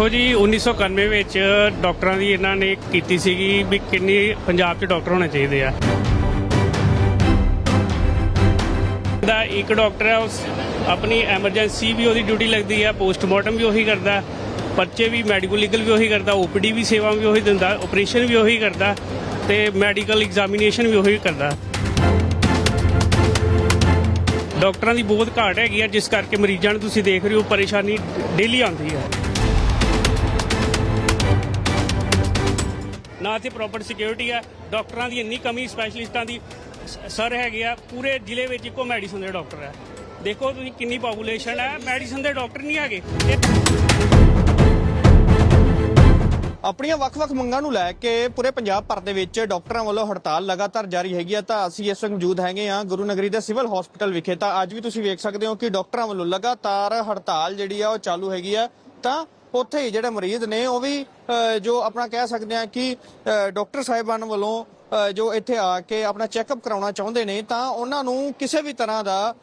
ਦੇਖੋ ਜੀ 1991 ਵਿੱਚ ਡਾਕਟਰਾਂ ਦੀ ਇਹਨਾਂ ਨੇ ਕੀਤੀ ਸੀਗੀ ਵੀ ਕਿੰਨੀ ਪੰਜਾਬ 'ਚ ਡਾਕਟਰ ਹੋਣੇ ਚਾਹੀਦੇ ਆ। ਦਾ ਇੱਕ ਡਾਕਟਰ ਹੈ ਉਸ ਆਪਣੀ ਐਮਰਜੈਂਸੀ ਵੀ ਉਹਦੀ ਡਿਊਟੀ ਲੱਗਦੀ ਹੈ ਪੋਸਟਮਾਰਟਮ ਵੀ ਉਹੀ ਕਰਦਾ, ਪਰਚੇ ਵੀ, ਮੈਡੀਕਲ ਲੀਗਲ ਵੀ ਉਹੀ ਕਰਦਾ ਓਪੀਡੀ ਵੀ ਸੇਵਾ ਵੀ ਉਹੀ ਦਿੰਦਾ ਆਪਰੇਸ਼ਨ ਵੀ ਉਹੀ ਕਰਦਾ ਤੇ ਮੈਡੀਕਲ ਐਗਜ਼ਾਮੀਨੇਸ਼ਨ ਵੀ ਉਹੀ ਕਰਦਾ। ਡਾਕਟਰਾਂ ਦੀ ਬਹੁਤ ਘਾਟ ਹੈਗੀ ਆ, ਜਿਸ ਕਰਕੇ ਮਰੀਜ਼ਾਂ ਨੂੰ ਤੁਸੀਂ ਦੇਖ ਰਹੇ ਹੋ, ਪਰੇਸ਼ਾਨੀ ਡੇਲੀ ਆਉਂਦੀ ਹੈ ਨਾ ਇੱਥੇ ਪ੍ਰੋਪਰ ਸਿਕਿਉਰਿਟੀ ਹੈ, ਡਾਕਟਰਾਂ ਦੀ ਇੰਨੀ ਕਮੀ ਸਪੈਸ਼ਲਿਸਟਾਂ ਦੀ ਸਰ ਹੈਗੇ ਆ, ਪੂਰੇ ਜ਼ਿਲ੍ਹੇ ਵਿੱਚ ਇੱਕੋ ਮੈਡੀਸਨ ਦੇ ਡਾਕਟਰ ਹੈ। ਦੇਖੋ ਤੁਸੀਂ ਕਿੰਨੀ ਪੋਪੂਲੇਸ਼ਨ ਹੈ ਮੈਡੀਸਨ ਦੇ ਡਾਕਟਰ ਨਹੀਂ ਹੈਗੇ। ਆਪਣੀਆਂ ਵੱਖ-ਵੱਖ ਮੰਗਾਂ ਨੂੰ ਲੈ ਕੇ ਪੂਰੇ ਪੰਜਾਬ ਭਰ ਦੇ ਵਿੱਚ ਡਾਕਟਰਾਂ ਵੱਲੋਂ ਹੜਤਾਲ ਲਗਾਤਾਰ ਜਾਰੀ ਹੈਗੀ ਆ, ਤਾਂ ਅਸੀਂ ਇਸ ਵਕਤ ਮੌਜੂਦ ਹੈਗੇ ਆ ਗੁਰੂ ਨਗਰੀ ਦੇ ਸਿਵਲ ਹਸਪੀਟਲ ਵਿਖੇ। ਤਾਂ ਅੱਜ ਵੀ ਤੁਸੀਂ ਵੇਖ ਸਕਦੇ ਹੋ ਕਿ ਡਾਕਟਰਾਂ ਵੱਲੋਂ ਲਗਾਤਾਰ ਹੜਤਾਲ ਜਿਹੜੀ ਆ, ਉਹ ਚਾਲੂ ਹੈਗੀ ਆ। ਤਾਂ ਉੱਥੇ ਹੀ ਜਿਹੜੇ ਮਰੀਜ਼ ਨੇ ਉਹ ਵੀ ਜੋ ਆਪਣਾ ਕਹਿ ਸਕਦੇ ਆ ਕਿ ਅ, ਡਾਕਟਰ ਸਾਹਿਬਾਨ ਵੱਲੋਂ ਜੋ ਇੱਥੇ ਆ ਕੇ ਆਪਣਾ ਚੈੱਕਅਪ ਕਰਾਉਣਾ ਚਾਹੁੰਦੇ ਨੇ ਤਾਂ ਉਹਨਾਂ ਨੂੰ ਕਿਸੇ ਵੀ ਤਰ੍ਹਾਂ ਦਾ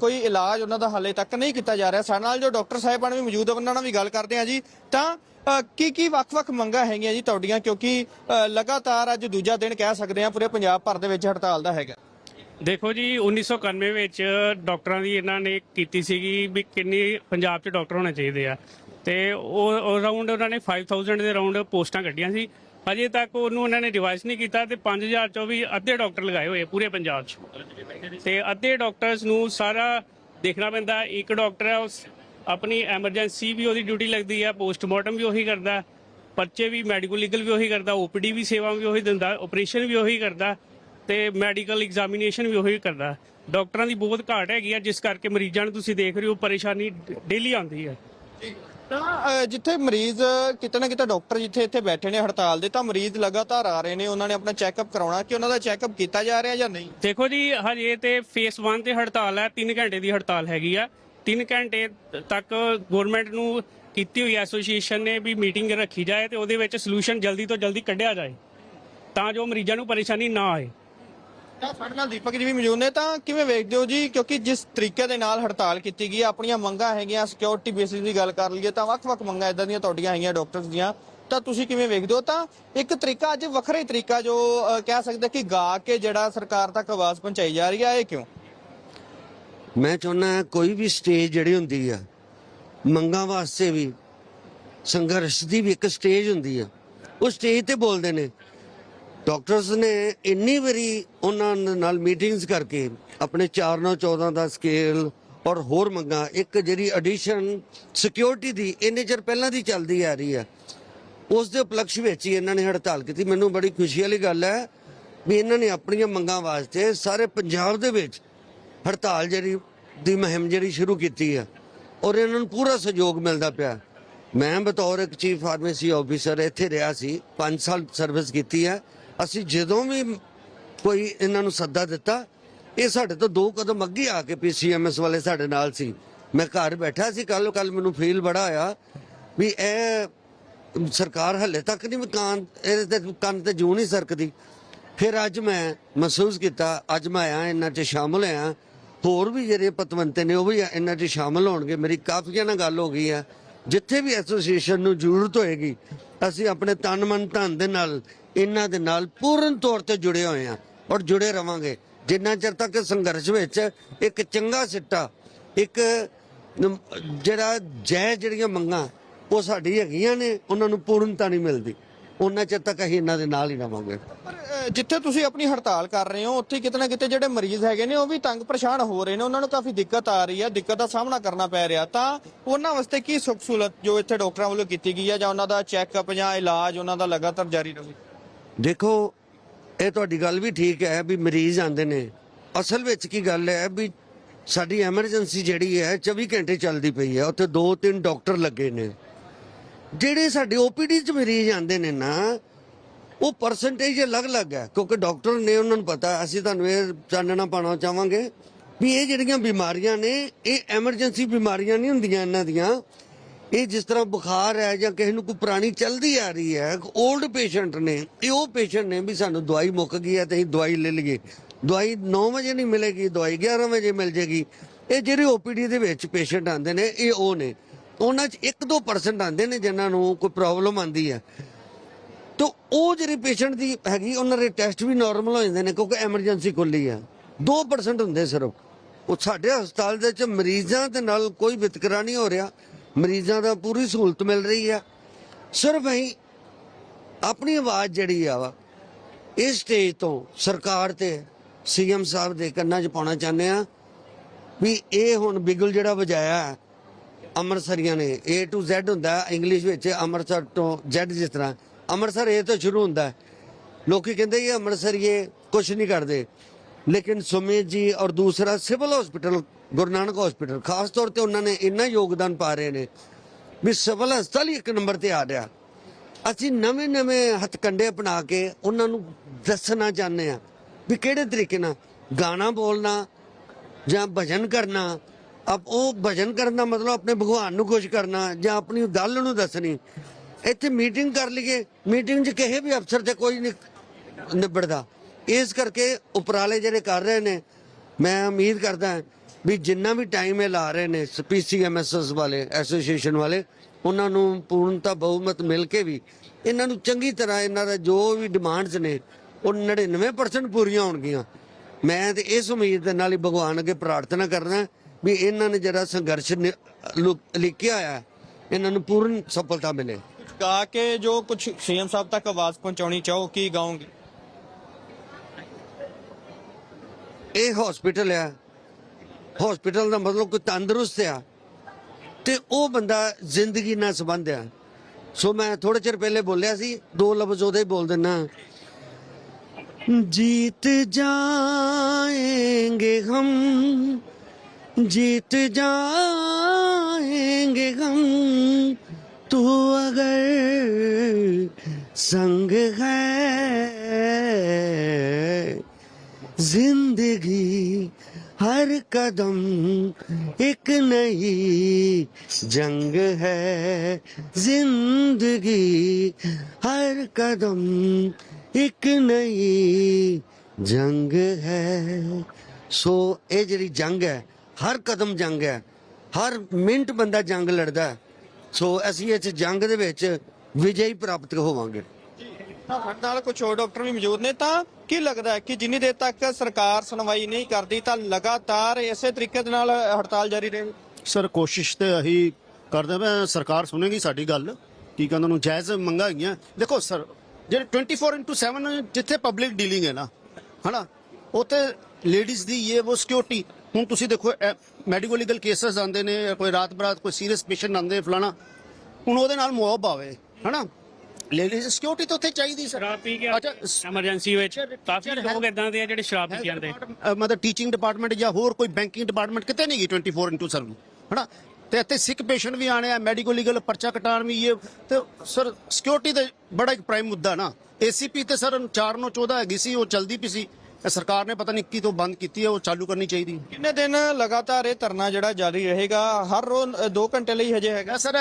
ਕੋਈ ਇਲਾਜ ਉਹਨਾਂ ਦਾ ਹਾਲੇ ਤੱਕ ਨਹੀਂ ਕੀਤਾ ਜਾ ਰਿਹਾ। ਸਾਡੇ ਨਾਲ ਜੋ ਡਾਕਟਰ ਸਾਹਿਬਾਨ ਵੀ ਮੌਜੂਦ ਆ ਉਹਨਾਂ ਨਾਲ ਵੀ ਗੱਲ ਕਰਦੇ ਆ ਜੀ। ਤਾਂ ਕੀ ਕੀ ਵੱਖ-ਵੱਖ ਮੰਗਾਂ ਹੈਗੀਆਂ ਜੀ ਤੁਹਾਡੀਆਂ? ਕਿਉਂਕਿ ਲਗਾਤਾਰ ਅੱਜ ਦੂਜਾ ਦਿਨ ਕਹਿ ਸਕਦੇ ਆ ਪੂਰੇ ਪੰਜਾਬ ਭਰ ਦੇ ਵਿੱਚ ਹੜਤਾਲ ਦਾ ਹੈਗਾ। ਦੇਖੋ ਜੀ 1991 ਵਿੱਚ ਡਾਕਟਰਾਂ ਦੀ ਇਹਨਾਂ ਨੇ ਕੀਤੀ ਸੀਗੀ ਵੀ ਕਿੰਨੀ ਪੰਜਾਬ 'ਚ ਡਾਕਟਰ ਹੋਣੇ ਚਾਹੀਦੇ ਆ। ਤੇ ਉਹ ਅਰਾਊਂਡ ਉਹਨਾਂ ਨੇ 5000 ਦੇ ਅਰਾਊਂਡ ਪੋਸਟਾਂ ਕੱਢੀਆਂ ਸੀ। ਅਜੇ ਤੱਕ ਉਹਨੂੰ ਉਹਨਾਂ ਨੇ ਰਿਵਾਈਜ਼ ਨਹੀਂ ਕੀਤਾ ਤੇ 5000 ਚੋਂ ਵੀ ਅੱਧੇ ਡਾਕਟਰ ਲਗਾਏ ਹੋਏ ਪੂਰੇ ਪੰਜਾਬ 'ਚ। ਤੇ ਅੱਧੇ ਡਾਕਟਰਸ ਨੂੰ ਸਾਰਾ ਦੇਖਣਾ ਪੈਂਦਾ, ਇੱਕ ਡਾਕਟਰ ਹੈ ਉਸ ਆਪਣੀ ਐਮਰਜੈਂਸੀ ਵੀ ਉਹਦੀ ਡਿਊਟੀ ਲੱਗਦੀ ਹੈ ਪੋਸਟਮਾਰਟਮ ਵੀ ਉਹੀ ਕਰਦਾ, ਪਰਚੇ ਵੀ ਮੈਡੀਕਲ ਲੀਗਲ ਵੀ ਉਹੀ ਕਰਦਾ ਓਪੀਡੀ ਵੀ ਸੇਵਾ ਵੀ ਉਹੀ ਦਿੰਦਾ ਆਪਰੇਸ਼ਨ ਵੀ ਉਹੀ ਕਰਦਾ। ਤੇ ਮੈਡੀਕਲ ਐਗਜ਼ਾਮੀਨੇਸ਼ਨ ਵੀ ਉਹੀ ਕਰਦਾ। ਡਾਕਟਰਾਂ ਦੀ ਬਹੁਤ ਘਾਟ ਹੈਗੀ ਆ ਜਿਸ ਕਰਕੇ ਮਰੀਜ਼ਾਂ ਨੂੰ ਤੁਸੀਂ ਦੇਖ ਰਹੇ ਹੋ ਪਰੇਸ਼ਾਨੀ ਡੇਲੀ ਆਉਂਦੀ ਹੈ। ਤਾਂ ਜਿੱਥੇ ਮਰੀਜ਼ ਕਿਤੇ ਨਾ ਕਿਤੇ ਡਾਕਟਰ ਜਿੱਥੇ ਇੱਥੇ ਬੈਠੇ ਨੇ ਹੜਤਾਲ ਦੇ ਤਾਂ ਮਰੀਜ਼ ਲਗਾਤਾਰ ਆ ਰਹੇ ਨੇ ਉਹਨਾਂ ਨੇ ਆਪਣਾ ਚੈੱਕਅਪ ਕਰਾਉਣਾ ਕਿ ਉਹਨਾਂ ਦਾ ਚੈੱਕਅਪ ਕੀਤਾ ਜਾ ਰਿਹਾ ਜਾਂ ਨਹੀਂ? ਦੇਖੋ ਜੀ ਹਜੇ ਤੇ ਫੇਸ 1 ਤੇ ਹੜਤਾਲ ਹੈ 3 ਘੰਟੇ ਦੀ ਹੜਤਾਲ ਹੈਗੀ ਆ। 3 ਘੰਟੇ ਤੱਕ ਗਵਰਨਮੈਂਟ ਨੂੰ ਕੀਤੀ ਹੋਈ ਐਸੋਸੀਏਸ਼ਨ ਨੇ ਵੀ ਮੀਟਿੰਗ ਰੱਖੀ ਜਾਏ ਤੇ ਉਹਦੇ ਵਿੱਚ ਸੋਲੂਸ਼ਨ ਜਲਦੀ ਤੋਂ ਜਲਦੀ ਕੱਢਿਆ ਜਾਏ। ਤਾਂ ਜੋ ਮਰੀਜ਼ਾਂ ਨੂੰ ਪਰੇਸ਼ਾਨੀ ਨਾ ਆਏ। ਤਾਂ ਸਾਡੇ ਨਾਲ ਦੀਪਕ ਜੀ ਵੀ ਮੌਜੂਦ ਨੇ ਤਾਂ ਕਿਵੇਂ ਵੇਖਦੇ ਹੋ ਜੀ? ਕਿਉਂਕਿ ਜਿਸ ਤਰੀਕੇ ਦੇ ਨਾਲ ਹੜਤਾਲ ਕੀਤੀ ਗਈ ਹੈ, ਆਪਣੀਆਂ ਮੰਗਾਂ ਹੈਗੀਆਂ ਸਿਕਿਉਰਿਟੀ ਬੇਸਿਸ ਦੀ ਗੱਲ ਕਰ ਲਈਏ ਤਾਂ ਵੱਖ-ਵੱਖ ਮੰਗਾਂ ਇਦਾਂ ਦੀਆਂ ਤੁਹਾਡੀਆਂ ਹੈਗੀਆਂ ਡਾਕਟਰਸ ਦੀਆਂ। ਤਾਂ ਤੁਸੀਂ ਕਿਵੇਂ ਵੇਖਦੇ ਹੋ? ਤਾਂ ਇੱਕ ਤਰੀਕਾ ਅੱਜ ਵੱਖਰਾ ਹੀ ਤਰੀਕਾ ਜੋ ਅ, ਕਹਿ ਸਕਦੇ ਕਿ ਗਾ ਕੇ ਜਿਹੜਾ ਸਰਕਾਰ ਤੱਕ ਆਵਾਜ਼ ਪਹੁੰਚਾਈ ਜਾ ਰਹੀ ਹੈ ਇਹ ਕਿਉਂ? ਮੈਂ ਚਾਹੁੰਦਾ ਕੋਈ ਵੀ ਸਟੇਜ ਜਿਹੜੀ ਹੁੰਦੀ ਆ ਮੰਗਾਂ ਵਾਸਤੇ ਵੀ ਸੰਘਰਸ਼ ਦੀ ਵੀ ਇੱਕ ਸਟੇਜ ਹੁੰਦੀ ਆ। ਉਹ ਸਟੇਜ ਤੇ ਬੋਲਦੇ ਨੇ। ਡਾਕਟਰਸ ਨੇ ਇੰਨੀ ਵਾਰੀ ਉਹਨਾਂ ਨਾਲ ਮੀਟਿੰਗਸ ਕਰਕੇ ਆਪਣੇ 4 9 14 ਦਾ ਸਕੇਲ ਔਰ ਹੋਰ ਮੰਗਾਂ, ਇੱਕ ਜਿਹੜੀ ਐਡੀਸ਼ਨ ਸਿਕਿਉਰਿਟੀ ਦੀ, ਇੰਨੇ ਚਿਰ ਪਹਿਲਾਂ ਦੀ ਚੱਲਦੀ ਆ ਰਹੀ ਹੈ ਉਸ ਦੇ ਉਪਲਕਸ਼ ਵਿੱਚ ਹੀ ਇਹਨਾਂ ਨੇ ਹੜਤਾਲ ਕੀਤੀ। ਮੈਨੂੰ ਬੜੀ ਖੁਸ਼ੀ ਵਾਲੀ ਗੱਲ ਹੈ ਵੀ ਇਹਨਾਂ ਨੇ ਆਪਣੀਆਂ ਮੰਗਾਂ ਵਾਸਤੇ ਸਾਰੇ ਪੰਜਾਬ ਦੇ ਵਿੱਚ ਹੜਤਾਲ ਜਿਹੜੀ ਦੀ ਮੁਹਿੰਮ ਜਿਹੜੀ ਸ਼ੁਰੂ ਕੀਤੀ ਆ ਔਰ ਇਹਨਾਂ ਨੂੰ ਪੂਰਾ ਸਹਿਯੋਗ ਮਿਲਦਾ ਪਿਆ। ਮੈਂ ਬਤੌਰ ਇੱਕ ਚੀਫ ਫਾਰਮੇਸੀ ਆਫੀਸਰ ਇੱਥੇ ਰਿਹਾ ਸੀ 5 ਸਾਲ ਸਰਵਿਸ ਕੀਤੀ ਹੈ ਅਸੀਂ ਜਦੋਂ ਵੀ ਕੋਈ ਇਹਨਾਂ ਨੂੰ ਸੱਦਾ ਦਿੱਤਾ, ਇਹ ਸਾਡੇ ਤੋਂ ਦੋ ਕਦਮ ਅੱਗੇ ਆ ਕੇ ਪੀਸੀਐਮਐਸ ਵਾਲੇ ਸਾਡੇ ਨਾਲ ਸੀ। ਮੈਂ ਘਰ ਬੈਠਾ ਸੀ ਕੱਲ ਕੱਲ ਮੈਨੂੰ ਫੀਲ ਬੜਾ ਆਇਆ ਵੀ ਇਹ ਸਰਕਾਰ ਹੱਲੇ ਤੱਕ ਨਹੀਂ ਮਕਾਨ, ਇਹਦੇ ਕੰਨ ਤੇ ਜੂ ਨਹੀਂ ਸਰਕਦੀ। ਫਿਰ ਅੱਜ ਮੈਂ ਮਹਿਸੂਸ ਕੀਤਾ, ਅੱਜ ਮੈਂ ਆਇਆ, ਇਹਨਾਂ 'ਚ ਸ਼ਾਮਲ ਹੋਇਆ। ਹੋਰ ਵੀ ਜਿਹੜੇ ਪਤਵੰਤੇ ਨੇ, ਉਹ ਵੀ ਇਹਨਾਂ 'ਚ ਸ਼ਾਮਲ ਹੋਣਗੇ। ਮੇਰੀ ਕਾਫੀਆਂ ਨਾਲ ਗੱਲ ਹੋ ਗਈ ਹੈ। ਜਿੱਥੇ ਵੀ ਐਸੋਸੀਏਸ਼ਨ ਨੂੰ ਜ਼ਰੂਰਤ ਹੋਏਗੀ, ਅਸੀਂ ਆਪਣੇ ਤਨ ਮਨ ਧਨ ਦੇ ਨਾਲ, ਇਹਨਾਂ ਦੇ ਨਾਲ ਪੂਰਨ ਤੌਰ ਤੇ ਜੁੜੇ ਹੋਏ ਹਾਂ ਔਰ ਜੁੜੇ ਰਵਾਂਗੇ। ਜਿੰਨਾ ਚਿਰ ਤੱਕ ਸੰਘਰਸ਼ ਵਿੱਚ ਇੱਕ ਚੰਗਾ ਸਿੱਟਾ, ਇੱਕ ਜਿਹੜਾ ਜੈ ਜਿਹੜੀਆਂ ਮੰਗਾਂ, ਉਹ ਸਾਡੀ ਹੈਗੀਆਂ ਨੇ, ਉਹਨਾਂ ਨੂੰ ਪੂਰਨਤਾ ਨਹੀਂ ਮਿਲਦੀ। ਉਹਨਾਂ ਚਿਰ ਤੱਕ ਅਸੀਂ ਇਹਨਾਂ ਦੇ ਨਾਲ ਹੀ ਰਵਾਂਗੇ। ਪਰ ਅ, ਜਿੱਥੇ ਤੁਸੀਂ ਆਪਣੀ ਹੜਤਾਲ ਕਰ ਰਹੇ ਹੋ ਉੱਥੇ ਕਿਤੇ ਨਾ ਕਿਤੇ ਜਿਹੜੇ ਮਰੀਜ਼ ਹੈਗੇ ਨੇ ਉਹ ਵੀ ਤੰਗ ਪਰੇਸ਼ਾਨ ਹੋ ਰਹੇ ਨੇ। ਉਹਨਾਂ ਨੂੰ ਕਾਫੀ ਦਿੱਕਤ ਆ ਰਹੀ ਹੈ ਦਿੱਕਤ ਦਾ ਸਾਹਮਣਾ ਕਰਨਾ ਪੈ ਰਿਹਾ। ਤਾਂ ਉਹਨਾਂ ਵਾਸਤੇ ਕੀ ਸੁੱਖ ਸਹੂਲਤ ਜੋ ਇੱਥੇ ਡਾਕਟਰਾਂ ਵੱਲੋਂ ਕੀਤੀ ਗਈ ਹੈ ਜਾਂ ਉਹਨਾਂ ਦਾ ਚੈੱਕਅਪ ਜਾਂ ਇਲਾਜ ਉਹਨਾਂ ਦਾ ਲਗਾਤਾਰ ਜਾਰੀ ਰਹੇ? ਦੇਖੋ ਇਹ ਤੁਹਾਡੀ ਗੱਲ ਵੀ ਠੀਕ ਹੈ ਵੀ ਮਰੀਜ਼ ਆਉਂਦੇ ਨੇ। ਅਸਲ ਵਿੱਚ ਕੀ ਗੱਲ ਹੈ ਵੀ ਸਾਡੀ ਐਮਰਜੈਂਸੀ ਜਿਹੜੀ ਹੈ 24 ਘੰਟੇ ਚੱਲਦੀ ਪਈ ਹੈ। ਉੱਥੇ ਦੋ ਤਿੰਨ ਡਾਕਟਰ ਲੱਗੇ ਨੇ। ਜਿਹੜੇ ਸਾਡੇ ਓਪੀਡੀ ਚ ਮਰੀਜ਼ ਆਉਂਦੇ ਨੇ ਨਾ, ਉਹ ਪਰਸੈਂਟੇਜ ਅਲੱਗ-ਅਲੱਗ ਹੈ, ਕਿਉਂਕਿ ਡਾਕਟਰ ਨੇ ਉਹਨਾਂ ਨੂੰ ਪਤਾ, ਅਸੀਂ ਤੁਹਾਨੂੰ ਇਹ ਚਾਨਣਾ ਪਾਣਾ ਚਾਹਾਂਗੇ ਵੀ ਇਹ ਜਿਹੜੀਆਂ ਬਿਮਾਰੀਆਂ ਨੇ, ਇਹ ਐਮਰਜੈਂਸੀ ਬਿਮਾਰੀਆਂ ਨਹੀਂ ਹੁੰਦੀਆਂ ਇਹਨਾਂ ਦੀਆਂ। ਇਹ ਜਿਸ ਤਰ੍ਹਾਂ ਬੁਖਾਰ ਹੈ ਜਾਂ ਕਿਸੇ ਨੂੰ ਕੋਈ ਪੁਰਾਣੀ ਚੱਲਦੀ ਆ ਰਹੀ ਹੈ 올ਡ ਪੇਸ਼ੈਂਟ ਨੇ, ਇਹ ਉਹ ਪੇਸ਼ੈਂਟ ਨੇ ਵੀ ਸਾਨੂੰ ਦਵਾਈ ਮੁੱਕ ਗਈ ਹੈ ਤੇ ਅਸੀਂ ਦਵਾਈ ਲੈ ਲਈਏ। ਦਵਾਈ 9 ਵਜੇ ਨਹੀਂ ਮਿਲੇਗੀ, ਦਵਾਈ 11 ਵਜੇ ਮਿਲ ਜੇਗੀ। ਇਹ ਜਿਹੜੇ ਓਪੀਡੀ ਦੇ ਵਿੱਚ ਪੇਸ਼ੈਂਟ ਆਉਂਦੇ ਨੇ, ਇਹ ਉਹ ਨੇ। ਉਹਨਾਂ 'ਚ 1-2% ਆਉਂਦੇ ਨੇ ਜਿਨ੍ਹਾਂ ਨੂੰ ਕੋਈ ਪ੍ਰੋਬਲਮ ਆਂਦੀ ਹੈ। ਤੋ ਉਹ ਜਿਹੜੀ ਪੇਸ਼ੈਂਟ ਦੀ ਹੈਗੀ, ਉਹਨਾਂ ਦੇ ਟੈਸਟ ਵੀ ਨਾਰਮਲ ਹੋ ਜਾਂਦੇ ਨੇ ਕਿਉਂਕਿ ਐਮਰਜੈਂਸੀ ਖੁੱਲੀ ਆ। 2% ਹੁੰਦੇ ਸਿਰਫ। ਉਹ ਸਾਡੇ ਹਸਪਤਾਲ ਦੇ ਵਿੱਚ ਮਰੀਜ਼ਾਂ ਦੇ ਨਾਲ ਕੋਈ ਵਿਤਕਰਾ ਨਹੀਂ ਹੋ ਰਿਹਾ। ਮਰੀਜ਼ਾਂ ਦਾ ਪੂਰੀ ਸਹੂਲਤ ਮਿਲ ਰਹੀ ਆ। ਸਿਰਫ ਅਸੀਂ ਆਪਣੀ ਆਵਾਜ਼ ਜਿਹੜੀ ਆ ਵਾ, ਇਸ ਸਟੇਜ ਤੋਂ ਸਰਕਾਰ ਤੇ ਸੀਐਮ ਸਾਹਿਬ ਦੇ ਕੰਨਾਂ 'ਚ ਪਾਉਣਾ ਚਾਹੁੰਦੇ ਆ ਵੀ ਇਹ ਹੁਣ ਬਿਗਲ ਜਿਹੜਾ ਵਜਾਇਆ ਅੰਮ੍ਰਿਤਸਰੀਆਂ ਨੇ। A to Z ਹੁੰਦਾ ਇੰਗਲਿਸ਼ ਵਿੱਚ ਅੰਮ੍ਰਿਤਸਰ ਤੋਂ Z ਜਿਸ ਤਰ੍ਹਾਂ। ਅੰਮ੍ਰਿਤਸਰ A ਤੋਂ ਸ਼ੁਰੂ ਹੁੰਦਾ ਹੈ। ਲੋਕੀ ਕਹਿੰਦੇ ਇਹ ਅੰਮ੍ਰਿਤਸਰੀਏ ਕੁਝ ਨਹੀਂ ਕਰਦੇ। ਲੇਕਿਨ ਸੁਮੇਤ ਜੀ ਔਰ ਦੂਸਰਾ civil hospital, Guru Nanak hospital, ਖਾਸ ਤੌਰ ਤੇ ਉਹਨਾਂ ਨੇ ਇੰਨਾ ਯੋਗਦਾਨ ਪਾ ਰਹੇ ਨੇ ਵੀ ਸਿਵਲ ਹਸਪਤਾਲ ਹੀ ਇੱਕ ਨੰਬਰ ਤੇ ਆ ਰਿਹਾ। ਅਸੀਂ ਨਵੇਂ ਨਵੇਂ ਹਥਕੰਡੇ ਅਪਣਾ ਕੇ ਉਹਨਾਂ ਨੂੰ ਦੱਸਣਾ ਚਾਹੁੰਦੇ ਆ ਵੀ ਕਿਹੜੇ ਤਰੀਕੇ ਨਾਲ ਗਾਣਾ ਬੋਲਣਾ ਜਾਂ ਭਜਨ ਕਰਨਾ ਅਬ ਉਹ ਭਜਨ ਕਰਨ ਦਾ ਮਤਲਬ ਆਪਣੇ ਭਗਵਾਨ ਨੂੰ ਖੁਸ਼ ਕਰਨਾ ਜਾਂ ਆਪਣੀ ਗੱਲ ਨੂੰ ਦੱਸਣੀ। ਇੱਥੇ ਮੀਟਿੰਗ ਕਰ ਲਈਏ ਮੀਟਿੰਗ 'ਚ ਕਿਸੇ ਵੀ ਅਫਸਰ ਤੇ ਕੋਈ ਨਹੀਂ ਨਿਬੜਦਾ। ਇਸ ਕਰਕੇ ਉਪਰਾਲੇ ਜਿਹੜੇ ਕਰ ਰਹੇ ਨੇ, ਮੈਂ ਉਮੀਦ ਕਰਦਾ ਹਾਂ ਵੀ ਜਿੰਨਾ ਵੀ ਟਾਈਮ ਇਹ ਲਾ ਰਹੇ ਨੇ ਪੀਸੀਐਮਐਸਐਸ ਵਾਲੇ ਐਸੋਸੀਏਸ਼ਨ ਵਾਲੇ, ਉਹਨਾਂ ਨੂੰ ਪੂਰਨਤਾ, ਬਹੁਮਤ ਮਿਲ ਕੇ ਵੀ ਇਹਨਾਂ ਨੂੰ ਚੰਗੀ ਤਰ੍ਹਾਂ ਇਹਨਾਂ ਦਾ ਜੋ ਵੀ ਡਿਮਾਂਡਸ ਨੇ, ਉਹ 99% ਪੂਰੀਆਂ ਹੋਣਗੀਆਂ। ਮੈਂ ਤੇ ਇਸ ਉਮੀਦ ਦੇ ਨਾਲ ਹੀ ਭਗਵਾਨ ਅੱਗੇ ਪ੍ਰਾਰਥਨਾ ਕਰਦਾ ਵੀ ਇਹਨਾਂ ਨੇ ਜਿਹੜਾ ਸੰਘਰਸ਼ ਨਿ- ਲੁ- ਲਿਖਿਆ ਹੋਇਆ ਇਹਨਾਂ ਨੂੰ ਪੂਰਨ ਸਫਲਤਾ ਮਿਲੇ ਗਾ ਕੇ ਜੋ ਕੁਝ ਸੀਐਮ ਸਾਹਿਬ ਤੱਕ ਆਵਾਜ਼ ਪਹੁੰਚਾਉਣੀ ਚਾਹੋ ਕੀ ਗਾਉਂਗੇ ਇਹ ਹਸਪੀਟਲ ਆ ਹਸਪੀਟਲ ਦਾ ਮਤਲਬ ਕੋਈ ਤੰਦਰੁਸਤ ਆ ਤੇ ਉਹ ਬੰਦਾ ਜ਼ਿੰਦਗੀ ਨਾਲ ਸੰਬੰਧ ਆ ਸੋ ਮੈਂ ਥੋੜੇ ਚਿਰ ਪਹਿਲੇ ਬੋਲਿਆ ਸੀ ਦੋ ਲਫ਼ਜ਼ ਉਹਦੇ ਹੀ ਬੋਲ ਦਿੰਨਾ जीत जाएंगे हम जीत जाएंगे हम तू अगर संग है जिंदगी हर कदम एक नई जंग है जिंदगी हर कदम ਇੱਕ ਨਈ ਜੰਗ ਹੈ ਸੋ ਇਹ ਜਿਹੜੀ ਜੰਗ ਹੈ ਹਰ ਕਦਮ ਜੰਗ ਹੈ। ਹਰ ਮਿੰਟ ਬੰਦਾ ਜੰਗ ਲੜਦਾ। ਸੋ ਅਸੀਂ ਇਸ ਜੰਗ ਦੇ ਵਿੱਚ ਵਿਜੇ ਪ੍ਰਾਪਤ ਹੋਵਾਂਗੇ। ਤਾਂ ਸਾਡੇ ਨਾਲ ਕੁਝ ਹੋਰ ਡਾਕਟਰ ਵੀ ਮੌਜੂਦ ਨੇ ਤਾਂ ਕੀ ਲੱਗਦਾ ਹੈ ਕਿ ਜਿੰਨੀ ਦੇਰ ਤੱਕ ਸਰਕਾਰ ਸੁਣਵਾਈ ਨਹੀਂ ਕਰਦੀ ਤਾਂ ਲਗਾਤਾਰ ਇਸੇ ਤਰੀਕੇ ਦੇ ਨਾਲ ਹੜਤਾਲ ਜਾਰੀ ਰਹੇ? ਸਰ ਕੋਸ਼ਿਸ਼ ਤੇ ਅਸੀਂ ਕਰਦੇ ਮੈਂ ਸਰਕਾਰ ਸੁਣੇਗੀ ਸਾਡੀ ਗੱਲ। ਕੀ ਕਹਿੰਦੇ ਨੂੰ ਜਾਇਜ਼ ਮੰਗਾ ਹੈਗੀਆਂ। ਦੇਖੋ ਸਰ ਜਿਹੜੇ 24/7 ਜਿੱਥੇ ਪਬਲਿਕ ਡੀਲਿੰਗ ਹੈ ਨਾ ਹਨਾ ਉੱਥੇ ਲੇਡੀਜ਼ ਦੀ ਇਹ ਉਹ ਸਿਕਿਉਰਿਟੀ ਹੁਣ ਤੁਸੀਂ ਦੇਖੋ ਮੈਡੀਕਲ ਲੀਗਲ ਕੇਸਸ ਆਉਂਦੇ ਨੇ ਕੋਈ ਰਾਤ ਬਰਾਤ ਕੋਈ ਸੀਰੀਅਸ ਪੇਸ਼ੈਂਟ ਆਉਂਦੇ ਫਲਾਣਾ ਹੁਣ ਉਹਦੇ ਨਾਲ ਮੁਆਵਜ਼ਾ ਆਵੇ ਹਨਾ? ਲੇਡੀਜ਼ ਸਿਕਿਉਰਿਟੀ ਤਾਂ ਉੱਥੇ ਚਾਹੀਦੀ ਸਰ। ਸ਼ਰਾਬ ਪੀ ਕੇ ਅੱਛਾ, ਐਮਰਜੈਂਸੀ ਵਿੱਚ। ਕਾਫੀ ਲੋਕ ਇਦਾਂ ਦੇ ਆ ਜਿਹੜੇ ਸ਼ਰਾਬ ਪੀ ਕੇ ਆਉਂਦੇ। ਮਤਲਬ ਟੀਚਿੰਗ ਡਿਪਾਰਟਮੈਂਟ ਜਾਂ ਹੋਰ ਕੋਈ ਬੈਂਕਿੰਗ ਡਿਪਾਰਟਮੈਂਟ ਕਿਤੇ ਨਹੀਂ ਗਈ 24/7 ਹਨਾ? ਤੇ ਇੱਥੇ ਸਿੱਖ ਪੇਸ਼ੈਂਟ ਵੀ ਆਣੇ ਆ ਮੈਡੀਕਲ ਲੀਗਲ ਪਰਚਾ ਕਟਾਣ ਵੀ ਇਹ ਤੇ ਸਰ ਸਿਕਿਉਰਿਟੀ ਤੇ ਬੜਾ ਇੱਕ ਪ੍ਰਾਈਮ ਮੁੱਦਾ ਨਾ। ਏਸੀਪੀ ਤੇ ਸਰ 4 ਨੂੰ 14 ਹੈਗੀ ਸੀ ਉਹ ਚਲਦੀ ਪਈ ਸੀ। ਇਹ ਸਰਕਾਰ ਨੇ ਪਤਾ ਨਹੀਂ ਕੀ ਤੋਂ ਬੰਦ ਕੀਤੀ ਹੈ ਉਹ ਚਾਲੂ ਕਰਨੀ ਚਾਹੀਦੀ। ਕਿੰਨੇ ਦਿਨ ਲਗਾਤਾਰ ਇਹ ਧਰਨਾ ਜਿਹੜਾ ਜਾਰੀ ਰਹੇਗਾ? ਹਰ ਰੋਜ਼ 2 ਘੰਟੇ ਲਈ ਹਜੇ ਹੈਗਾ? ਹੈ ਸਰ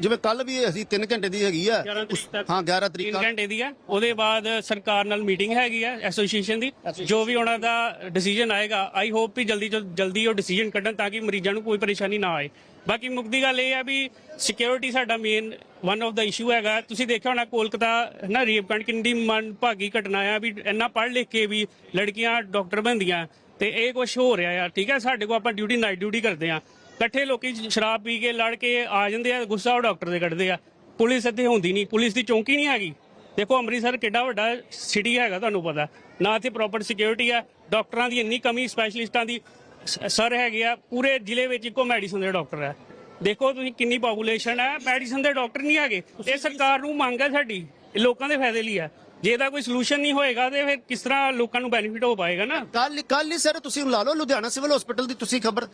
ਜਿਵੇਂ ਕੱਲ ਵੀ ਅਸੀਂ 3 ਘੰਟੇ ਦੀ ਹੈਗੀ ਆ। 11 ਤਰੀਕ ਤੱਕ। ਹਾਂ 11 ਤਰੀਕ 3 ਤੱਕ। ਘੰਟੇ ਦੀ ਆ। ਉਹਦੇ ਬਾਅਦ ਸਰਕਾਰ ਨਾਲ ਮੀਟਿੰਗ ਹੈਗੀ ਆ ਐਸੋਸੀਏਸ਼ਨ ਦੀ। ਜੋ ਵੀ ਉਹਨਾਂ ਦਾ ਡਿਸੀਜਨ ਆਏਗਾ ਆਈ ਹੋਪ ਵੀ ਜਲਦੀ ਤੋਂ ਜਲਦੀ ਉਹ ਡਿਸੀਜਨ ਕੱਢਣ ਤਾਂ ਕਿ ਮਰੀਜ਼ਾਂ ਨੂੰ ਕੋਈ ਪਰੇਸ਼ਾਨੀ ਨਾ ਆਏ। ਬਾਕੀ ਮੁਕਦੀ ਗੱਲ ਇਹ ਆ ਵੀ ਸਿਕਿਉਰਿਟੀ ਸਾਡਾ main one of the issue ਹੈਗਾ। ਤੁਸੀਂ ਦੇਖਿਆ ਹੋਣਾ ਕੋਲਕਾਤਾ ਨਾ ਰੇਪ ਕਾਂਡ ਕਿੰਨੀ ਮਨਭਾਗੀ ਘਟਨਾ ਆ ਵੀ ਇੰਨਾ ਪੜ੍ਹ ਲਿਖ ਕੇ ਵੀ ਲੜਕੀਆਂ ਡਾਕਟਰ ਬਣਦੀਆਂ ਤੇ ਇਹ ਕੁਝ ਹੋ ਰਿਹਾ ਆ, ਠੀਕ ਹੈ? ਸਾਡੇ ਕੋਲ ਆਪਾਂ ਡਿਊਟੀ ਨਾਈਟ ਡਿਊਟੀ ਕਰਦੇ ਆ। ਇਕੱਠੇ ਲੋਕੀ ਸ਼ਰਾਬ ਪੀ ਕੇ ਲੜ ਕੇ ਆ ਜਾਂਦੇ ਆ, ਗੁੱਸਾ ਉਹ ਡਾਕਟਰ ਦੇ ਕੱਢਦੇ ਆ। ਪੁਲਿਸ ਇੱਥੇ ਹੁੰਦੀ ਨਹੀਂ, ਪੁਲਿਸ ਦੀ ਚੌਂਕੀ ਨਹੀਂ ਹੈਗੀ। ਦੇਖੋ ਅੰਮ੍ਰਿਤਸਰ ਕਿੱਡਾ ਵੱਡਾ ਸਿਟੀ ਹੈਗਾ, ਤੁਹਾਨੂੰ ਪਤਾ। ਨਾ ਇੱਥੇ ਪ੍ਰੋਪਰ ਸਿਕਿਉਰਿਟੀ ਆ ਡਾਕਟਰਾਂ ਦੀ ਇੰਨੀ ਕਮੀ ਸਪੈਸ਼ਲਿਸਟਾਂ ਦੀ। ਸਰ ਹੈਗੇ ਆ, ਪੂਰੇ ਜ਼ਿਲ੍ਹੇ ਵਿੱਚ ਇੱਕੋ ਮੈਡੀਸਨ ਦੇ ਡਾਕਟਰ ਹੈ ਦੇਖੋ ਤੁਸੀਂ ਕਿੰਨੀ ਪੋਪੂਲੇਸ਼ਨ ਹੈ ਮੈਡੀਸਨ ਦੇ ਡਾਕਟਰ ਨਹੀਂ ਹੈਗੇ। ਇਹ ਸਰਕਾਰ ਨੂੰ ਮੰਗ ਹੈ ਸਾਡੀ, ਇਹ ਲੋਕਾਂ ਦੇ ਫਾਇਦੇ ਲਈ ਹੈ ਜੇ ਇਹਦਾ ਕੋਈ ਸੋਲੂਸ਼ਨ ਨਹੀਂ ਹੋਏਗਾ ਤੇ ਫਿਰ ਕਿਸ ਤਰ੍ਹਾਂ ਲੋਕਾਂ ਨੂੰ ਬੈਨੀਫਿਟ ਹੋ ਪਾਏਗਾ ਨਾ? ਕੱਲ ਕੱਲ ਹੀ ਸਰ, ਤੁਸੀਂ ਲਾ ਲਓ ਲੁਧਿਆਣਾ ਸਿਵਲ ਹਸਪੀਟਲ ਦੀ ਤੁਸੀਂ ਖਬਰ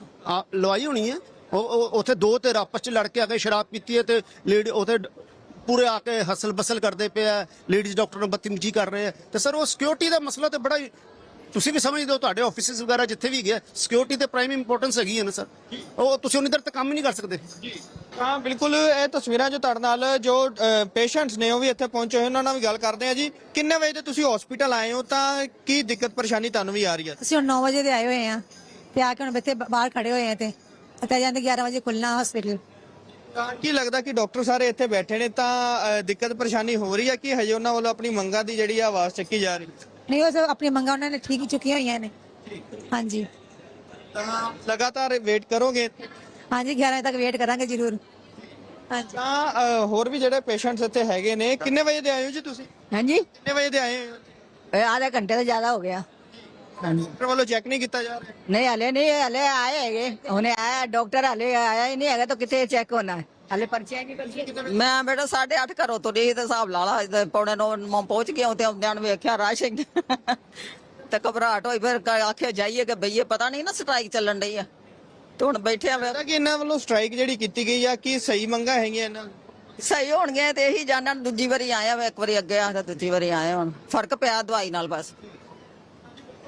ਲਵਾਈ ਹੋਣੀ ਹੈ। ਉਹ ਉੱਥੇ ਦੋ ਤੇ ਆਪਸ ਚ ਲੜ ਕੇ ਆ ਕੇ ਸ਼ਰਾਬ ਪੀਤੀ ਹੈ ਤੇ ਲੇਡੀ, ਉੱਥੇ ਪੂਰੇ ਆ ਕੇ ਹਸਲ ਬਸਲ ਕਰਦੇ ਪਏ ਆ। ਲੇਡੀਜ਼ ਡਾਕਟਰ ਨੂੰ ਬਦਤਮੀਜ਼ੀ ਕਰ ਰਹੇ ਆ। ਤੇ ਸਰ, ਉਹ ਸਿਕਿਉਰਿਟੀ ਦਾ ਮਸਲਾ ਤੇ ਬੜਾ ਤੁਸੀਂ ਵੀ ਸਮਝਦੇ ਹੋ ਤੁਹਾਡੇ ਆਫਿਸਿਸ ਵਗੈਰਾ ਜਿੱਥੇ ਵੀ ਗਿਆ ਸਿਕਿਉਰਿਟੀ ਤੇ ਪ੍ਰਾਈਮ ਇੰਪੋਰਟੈਂਸ ਹੈਗੀ ਹੈ ਨਾ ਸਰ। ਉਹ ਤੁਸੀਂ ਉਨੀ ਦੇਰ ਤੱਕ ਕੰਮ ਹੀ ਨਹੀਂ ਕਰ ਸਕਦੇ। ਹਾਂ ਬਿਲਕੁਲ ਇਹ ਤਸਵੀਰਾਂ ਜੋ ਤੁਹਾਡੇ ਨਾਲ ਜੋ ਪੇਸ਼ੈਂਟਸ ਨੇ ਉਹ ਵੀ ਇੱਥੇ ਪਹੁੰਚੇ ਹੋਏ ਉਹਨਾਂ ਨਾਲ ਵੀ ਗੱਲ ਕਰਦੇ ਆ ਜੀ। ਕਿੰਨੇ ਵਜੇ ਤੇ ਤੁਸੀਂ ਹਸਪੀਟਲ ਆਏ ਹੋ ਤਾਂ ਕੀ ਦਿੱਕਤ ਪਰੇਸ਼ਾਨੀ ਤੁਹਾਨੂੰ ਵੀ ਆ ਰਹੀ ਹੈ? ਅਸੀਂ ਹੁਣ 9 ਵਜੇ ਦੇ ਆਏ ਹੋਏ ਆ ਤੇ ਆ ਕੇ ਹੁਣ ਇੱਥੇ ਬਾਹਰ ਖੜੇ ਹੋਏ ਆ ਤੇ ਤੇ ਜਾਂਦੇ 11 ਵਜੇ ਖੁੱਲਣਾ ਹਸਪੀਟਲ ਤਾਂ ਕੀ ਲੱਗਦਾ ਕਿ ਡਾਕਟਰ ਸਾਰੇ ਇੱਥੇ ਬੈਠੇ ਨੇ ਤਾਂ ਦਿੱਕਤ ਪਰੇਸ਼ਾਨੀ ਹੋ ਰਹੀ ਹੈ ਕਿ ਹਜੇ ਉਹਨਾਂ ਵੱਲੋਂ ਆਪਣੀ ਮੰਗਾਂ ਦੀ ਜਿਹੜੀ ਆਵਾਜ਼ ਚੱਕੀ ਜਾ ਰਹੀ ਨਹੀਂ ਉਹ ਸਭ ਆਪਣੀ ਮੰਗਾਂ ਉਹਨਾਂ ਨੇ ਠੀਕ ਹੀ ਚੁੱਕੀਆਂ ਹੋਈਆਂ ਨੇ। ਹਾਂਜੀ। ਤਾਂ ਲਗਾਤਾਰ ਵੇਟ ਕਰੋਗੇ? ਹਾਂਜੀ 11 ਵਜੇ ਤੱਕ ਵੇਟ ਕਰਾਂਗੇ ਜ਼ਰੂਰ। ਹਾਂਜੀ। ਤਾਂ ਅ, ਹੋਰ ਵੀ ਜਿਹੜੇ ਪੇਸ਼ੈਂਟਸ ਇੱਥੇ ਹੈਗੇ ਨੇ ਕਿੰਨੇ ਵਜੇ ਦੇ ਆਏ ਹੋ ਜੀ ਤੁਸੀਂ? ਹਾਂਜੀ। ਕਿੰਨੇ ਵਜੇ ਦੇ ਆਏ ਹੋ ਇਹ ਆਧੇ ਘੰਟੇ ਤੋਂ ਜ਼ਿਆਦਾ ਹੋ ਗਿਆ। ਡਾਕਟਰ ਵੱਲੋਂ ਚੈੱਕ ਨਹੀਂ ਕੀਤਾ ਜਾ ਰਿਹਾ? ਨਹੀਂ ਹਲੇ ਨਹੀਂ ਹਲੇ ਆਏ ਹੈਗੇ। ਹੁਣੇ ਆਇਆ ਡਾਕਟਰ ਹਲੇ ਆਇਆ ਹੀ ਨਹੀਂ ਹੈਗਾ ਤਾਂ ਕਿਤੇ ਚੈੱਕ ਹੋਣਾ? ਹੈ ਹਲੇ ਪਰਚੀਆਂ ਨਹੀਂ ਪਰਚੀਆਂ ਮੈਂ ਬੇਟਾ 8:30 ਘਰੋਂ ਤੁਰੀ ਤੇ ਹਿਸਾਬ ਲਾ ਲਾ ਤੇ ਪੌਣੇ ਨੌ ਮੈਂ ਪਹੁੰਚ ਗਿਆ ਤੇ ਆਉਂਦਿਆਂ ਨੂੰ ਵੇਖਿਆ ਰਸ਼ ਤੇ ਘਬਰਾਹਟ ਹੋਈ ਫਿਰ ਕ- ਆਖਿਆ ਜਾਈਏ ਕਿ ਬਈਏ ਪਤਾ ਨਹੀਂ ਨਾ ਸਟ੍ਰਾਈਕ ਚੱਲਣ ਡਈ ਆ। ਤੇ ਹੁਣ ਬੈਠੇ ਆ ਕਿ ਇਹਨਾਂ ਵੱਲੋਂ ਸਟ੍ਰਾਈਕ ਜਿਹੜੀ ਕੀਤੀ ਗਈ ਆ ਕੀ ਸਹੀ ਮੰਗਾਂ ਹੈਗੀਆਂ ਇਹਨਾਂ? ਸਹੀ ਹੋਣਗੇ ਤੇ ਇਹੀ ਜਾਣਨ ਦੂਜੀ ਵਾਰੀ ਆਇਆ ਵਾ ਇੱਕ ਵਾਰੀ ਅੱਗੇ ਆ ਤੇ ਦੂਜੀ ਵਾਰੀ ਆਇਆ ਹੁਣ ਫ਼ਰਕ ਪਿਆ ਦਵਾਈ ਨਾਲ ਬਸ।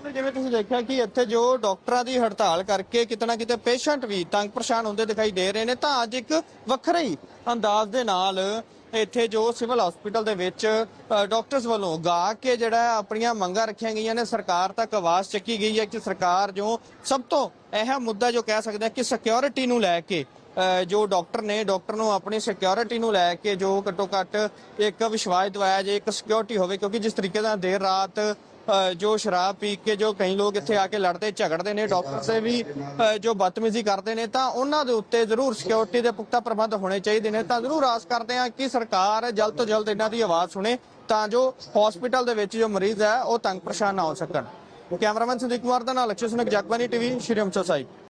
ਜਿਵੇਂ ਤੁਸੀਂ ਦੇਖਿਆ ਕਿ ਇੱਥੇ ਜੋ ਡਾਕਟਰਾਂ ਦੀ ਹੜਤਾਲ ਕਰਕੇ ਕਿਤੇ ਕਿਤੇ ਪੇਸ਼ੈਂਟ ਵੀ ਤੰਗ ਪਰੇਸ਼ਾਨ ਹੁੰਦੇ ਦਿਖਾਈ ਦੇ ਰਹੇ ਨੇ, ਤਾਂ ਅੱਜ ਇੱਕ ਵੱਖਰੇ ਹੀ ਅੰਦਾਜ਼ ਦੇ ਨਾਲ ਇੱਥੇ ਜੋ ਸਿਵਲ ਹਸਪੀਟਲ ਦੇ ਵਿੱਚ ਡਾਕਟਰਸ ਵੱਲੋਂ ਗਾ ਕੇ ਜਿਹੜਾ ਆਪਣੀਆਂ ਮੰਗਾਂ ਰੱਖੀਆਂ ਗਈਆਂ ਨੇ, ਸਰਕਾਰ ਤੱਕ ਆਵਾਜ਼ ਚੱਕੀ ਗਈ ਹੈ ਕਿ ਸਰਕਾਰ ਜੋ ਸਭ ਤੋਂ ਅਹਿਮ ਮੁੱਦਾ ਜੋ ਕਹਿ ਸਕਦੇ ਹਾਂ ਕਿ ਸਿਕਿਉਰਿਟੀ ਨੂੰ ਲੈ ਕੇ ਜੋ ਡਾਕਟਰ ਨੇ, ਡਾਕਟਰ ਨੂੰ ਆਪਣੀ ਸਿਕਿਉਰਿਟੀ ਨੂੰ ਲੈ ਕੇ ਜੋ ਘੱਟੋ ਘੱਟ ਇੱਕ ਵਿਸ਼ਵਾਸ ਦਿਵਾਇਆ ਜੇ ਇੱਕ ਸਿਕਿਉਰਿਟੀ ਹੋਵੇ, ਕਿਉਂਕਿ ਜਿਸ ਤਰੀਕੇ ਨਾਲ ਦੇਰ ਰਾਤ ਜੋ ਸ਼ਰਾਬ ਪੀ ਕੇ ਜੋ ਕਈ ਲੋਕ ਇੱਥੇ ਆ ਕੇ ਲੜਦੇ, ਝਗੜਦੇ ਨੇ, ਡਾਕਟਰ ਤੇ ਵੀ ਜੋ ਬਦਤਮੀਜ਼ੀ ਕਰਦੇ ਨੇ, ਤਾਂ ਉਹਨਾਂ ਦੇ ਉੱਤੇ ਜ਼ਰੂਰ ਸਿਕਿਉਰਿਟੀ ਦੇ ਪੁਖਤਾ ਪ੍ਰਬੰਧ ਹੋਣੇ ਚਾਹੀਦੇ ਨੇ। ਤਾਂ ਜ਼ਰੂਰ ਆਸ ਕਰਦੇ ਹਾਂ ਕਿ ਸਰਕਾਰ ਜਲਦ ਤੋਂ ਜਲਦ ਇਹਨਾਂ ਦੀ ਆਵਾਜ਼ ਸੁਣੇ, ਤਾਂ ਜੋ ਹਸਪੀਟਲ ਦੇ ਵਿੱਚ ਜੋ ਮਰੀਜ਼ ਹੈ, ਉਹ ਤੰਗ ਪਰੇਸ਼ਾਨ ਨਾ ਹੋ ਸਕਣ। ਕੈਮਰਾਮੈਨ ਸੰਦੀਪ ਕੁਮਾਰ ਦਾ ਨਾਲ ਅਕਸ਼ੇ ਸੁਨਕ ਜਗਬਾਨੀ ਟੀਵੀ, ਸ਼੍ਰੀ ਅੰਮ੍ਰਿਤਸਰ ਸਾਹਿਬ।